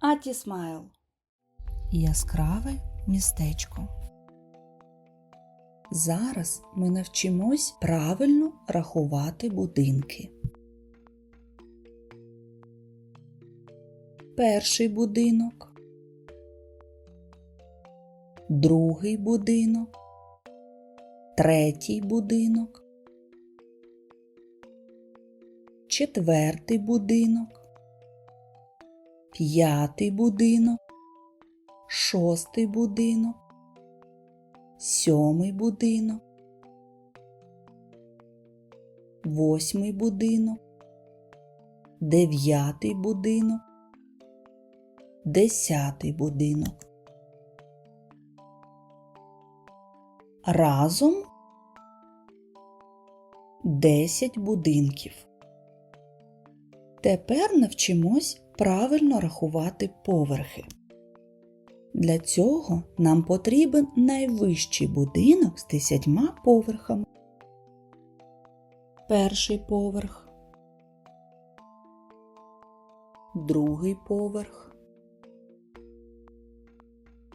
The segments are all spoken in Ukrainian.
Аті Смайл. Яскраве містечко. Зараз ми навчимось правильно рахувати будинки. Перший будинок. Другий будинок. Третій будинок. Четвертий будинок. П'ятий будинок. Шостий будинок. Сьомий будинок. Восьмий будинок. Дев'ятий будинок. Десятий будинок. Разом десять будинків. Тепер навчимось правильно рахувати поверхи. Для цього нам потрібен найвищий будинок з десятьма поверхами. Перший поверх, другий поверх,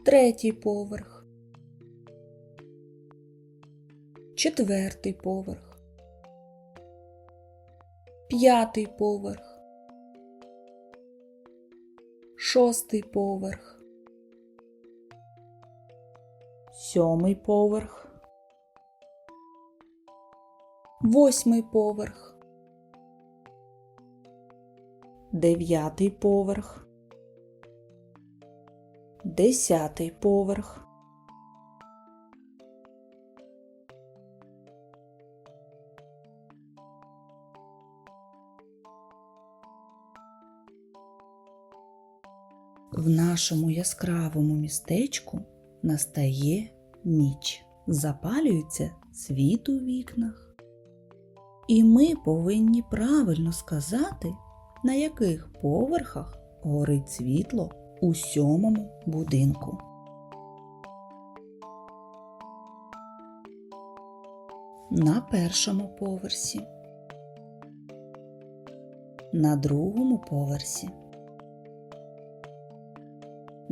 третій поверх, четвертий поверх, п'ятий поверх, шостий поверх, сьомий поверх, восьмий поверх, дев'ятий поверх, десятий поверх. В нашому яскравому містечку настає ніч. Запалюється світ у вікнах. І ми повинні правильно сказати, на яких поверхах горить світло у сьомому будинку. На першому поверсі. На другому поверсі.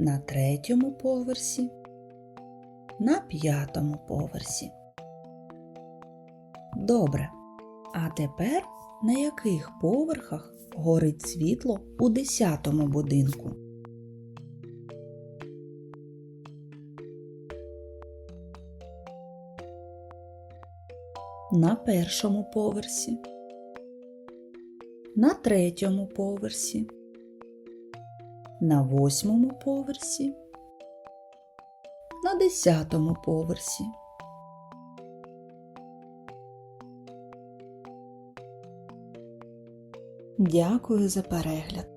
На третьому поверсі. На п'ятому поверсі. Добре. А тепер на яких поверхах горить світло у десятому будинку? На першому поверсі. На третьому поверсі. На восьмому поверсі. На десятому поверсі. Дякую за перегляд.